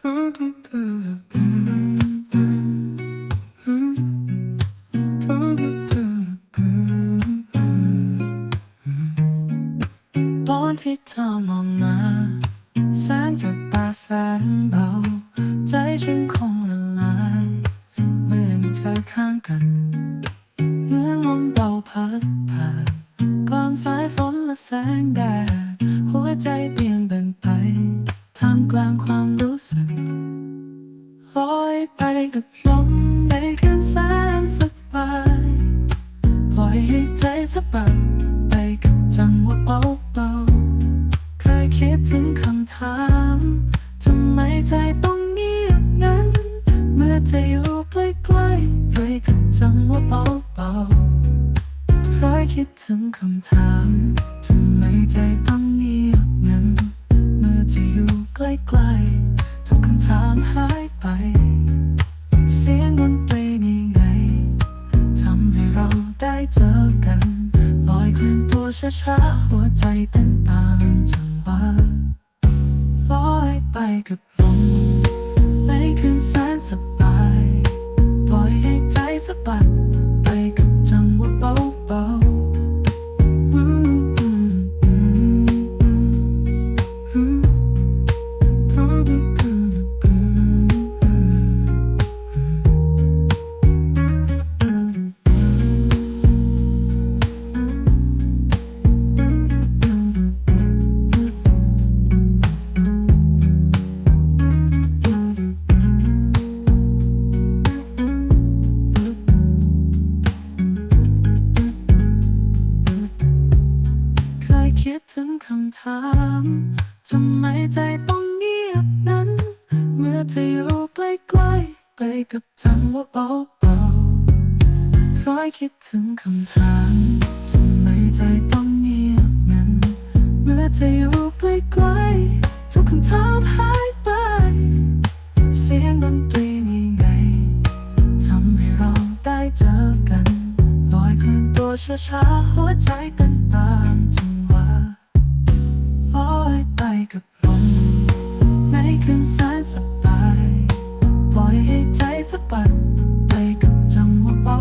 ตอนที่เธอมองมา แสงจากตาแสนเบา ใจฉันคงละลาย เมื่อมีเธอข้างกันเมื่อลมเบาพัดผ่านกลางสายฝนและแสงแดดหัวใจเปลี่ยน อยไปกับลมในคืนแสนสบายปล่อยให้ใจสะบัดไปกับจังหวะเบาๆเคยคิดถึงคำถามทำไมใจต้องเงียบงั้น เมื่อเธออยู่ใกล้ๆไปกับจังหวะเบาๆเคยคิดถึงคำถามทำไมใจต้องเงียบงั้น เมื่อที่อยู่ใกล้ๆ เจอกันลอยเคลื่อนตัวช้าๆหัวใจเต้นตามจังหวะลอยไปกับลมในคืนแสนสบายปล่อยให้ใจสะบัด คำถามทำไมใจต้องเงียบนั้น เมื่อเธออยู่ใกล้ๆไปกับจังหวะเบาๆเคยคิดถึงคำถามทำไมใจต้องเงียบนั้น เมื่อเธออยู่ใกล้ๆทุกคำถามหายไป เสียงดนตรีนี่ไงทำให้เราได้เจอกันลอยเคลื่นตัวช้าๆหัวใจเต้นตามจัง ล่อยให้ใจสะบัดไปกับจังหวะเบา